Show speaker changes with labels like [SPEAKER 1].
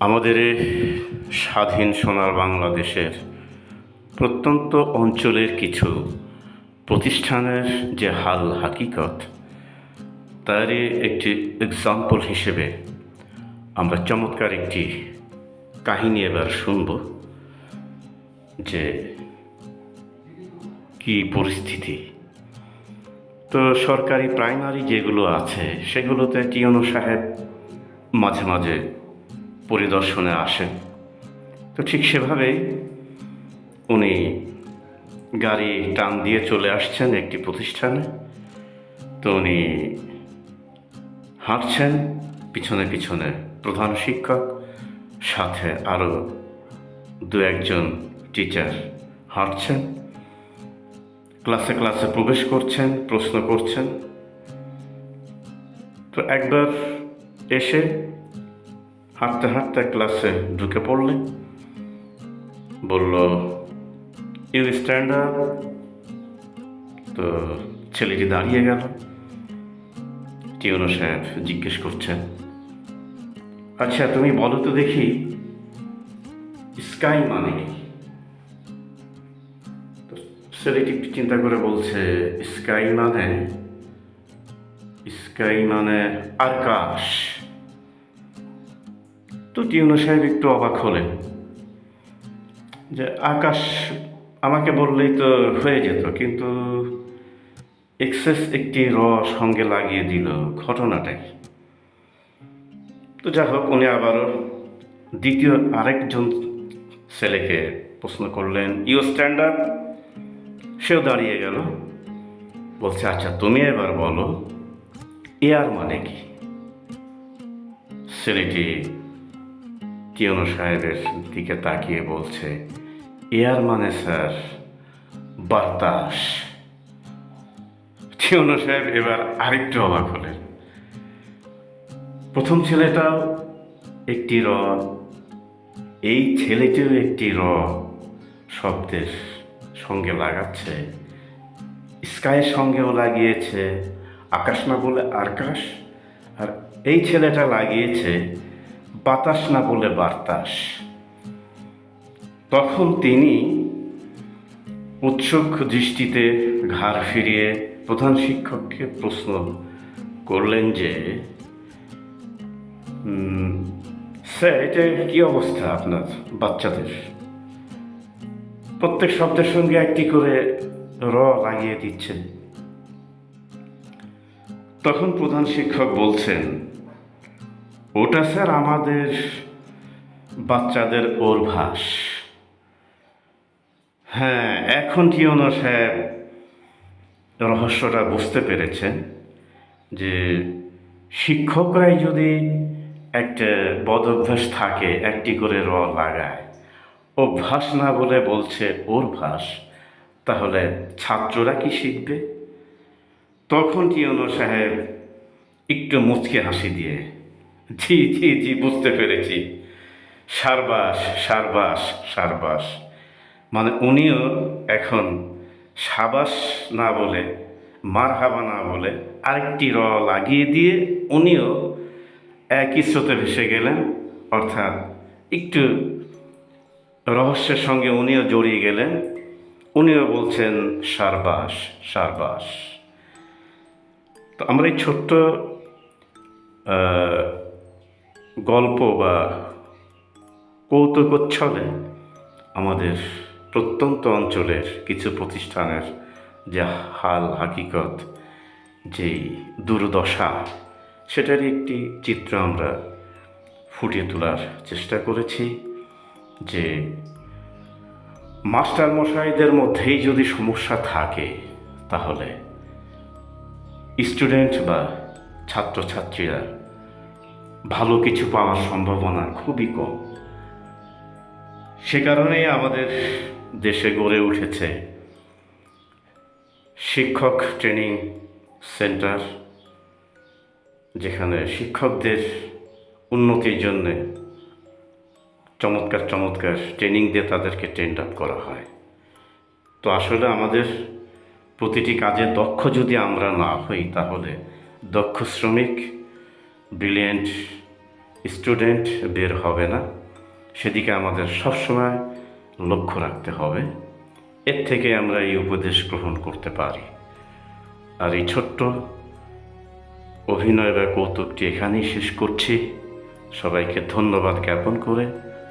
[SPEAKER 1] আমাদের স্বাধীন সোনার বাংলাদেশের প্রত্যন্ত অঞ্চলের কিছু প্রতিষ্ঠানের যে হাল হাকিকত, তারই একটি এক্সাম্পল হিসেবে আমরা চমৎকার একটি কাহিনী এবার শুনব। যে কি পরিস্থিতি? তো সরকারি প্রাইমারি যেগুলো আছে, সেগুলোতে টিয়নো সাহেব মাঝে মাঝে পরিদর্শনে আসেন। তো ঠিক সেভাবেই উনি গাড়ি টান দিয়ে চলে আসছেন একটি প্রতিষ্ঠানে। তো উনি হাঁটছেন পিছনে পিছনে প্রধান শিক্ষক, সাথে আরও দু একজন টিচার হাঁটছেন ক্লাসে ক্লাসে প্রবেশ করছেন, প্রশ্ন করছেন। তো একবার এসে হাঁটতে হাঁটতে ক্লাসে ঢুকে পড়লেন। বলল ইউ স্ট্যান্ড আপ তো ছেলেটি দাঁড়িয়ে গেল। টিউনো সাহেব জিজ্ঞেস করছেন আচ্ছা তুমি বলো তো দেখি স্কাই মানে কি? ছেলেটি একটু চিন্তা করে বলছে স্কাই মানে স্কাই মানে আকাশ। তো টিউনো সাহেব একটু অবাক হলেন। যে আকাশ আমাকে বললেই তো হয়ে যেত, কিন্তু এক্সেস একটি র সঙ্গে লাগিয়ে দিল, ঘটনাটাই। তো যা হোক, উনি আবারও দ্বিতীয় আরেকজন ছেলেকে প্রশ্ন করলেন ইউ স্ট্যান্ডার্ড সেও দাঁড়িয়ে গেল। বলছে আচ্ছা তুমি এবার বলো এয়ার মানে কি? ছেলেটি কিয়নো সাহেবের দিকে তাকিয়ে বলছে এয়ার মানে স্যার, বাতাস। কিয়নো সাহেব এবার আরেকটু অবাক হলেন। প্রথম ছেলেটাও একটি র, এই ছেলেটিও একটি র শব্দের সঙ্গে লাগাচ্ছে, স্কাইয়ের সঙ্গেও লাগিয়েছে, আকাশ না বলে আকাশ, আর এই ছেলেটা লাগিয়েছে বাতাস না বলে বার্তাস তখন তিনি উৎসুক দৃষ্টিতে ঘাড় ফিরিয়ে প্রধান শিক্ষককে প্রশ্ন করলেন যে স্যার, এটা কী অবস্থা আপনার বাচ্চাদের? প্রত্যেক শব্দের সঙ্গে একটি করে র লাগিয়ে দিচ্ছেন। তখন প্রধান শিক্ষক বলছেন, ওটা স্যার আমাদের বাচ্চাদের অভ্যাস। হ্যাঁ এখন টিওনো সাহেব রহস্যটা বুঝতে পেরেছেন যে শিক্ষকরাই যদি একটা বদ অভ্যাস থাকে, একটি করে র লাগায় অভ্যাস না বলে বলছে ওর ভাস, তাহলে ছাত্ররা কি শিখবে? তখন টিওনো সাহেব একটু মুচকে হাসি দিয়ে জি জি জি বুঝতে পেরেছি। সারবাস সারবাস সারবাস। মানে উনিও এখন সাবাস না বলে মার হাবা না বলে আরেকটি র লাগিয়ে দিয়ে উনিও একই স্রোতে ভেসে গেলেন, অর্থাৎ একটু রহস্যের সঙ্গে উনিও জড়িয়ে গেলেন। উনিও বলছেন, সারবাস সারবাস। তো আমরা এই ছোট্ট গল্প বা কৌতুকোচ্ছলে আমাদের প্রত্যন্ত অঞ্চলের কিছু প্রতিষ্ঠানের যে হাল, হাকিকত যেই দুর্দশা, সেটারই একটি চিত্র আমরা ফুটিয়ে তোলার চেষ্টা করেছি। যে মাস্টার মশাইদের মধ্যেই যদি সমস্যা থাকে, তাহলে স্টুডেন্ট বা ছাত্রছাত্রীরা ভালো কিছু পাওয়ার সম্ভাবনা খুবই কম। সে কারণেই আমাদের দেশে গড়ে উঠেছে শিক্ষক ট্রেনিং সেন্টার, যেখানে শিক্ষকদের উন্নতির জন্যে চমৎকার চমৎকার ট্রেনিং দিয়ে তাদেরকে ট্রেন্ড আপ করা হয়। তো আসলে আমাদের প্রতিটি কাজে দক্ষ যদি আমরা না হই, তাহলে দক্ষ শ্রমিক ব্রিলিয়েন্ট স্টুডেন্ট বের হবে না। সেদিকে আমাদের সবসময় লক্ষ্য রাখতে হবে। এর থেকে আমরা এই উপদেশ গ্রহণ করতে পারি। আর এই ছোট্ট অভিনয় বা কৌতুকটি এখানেই শেষ করছি। সবাইকে ধন্যবাদ জ্ঞাপন করে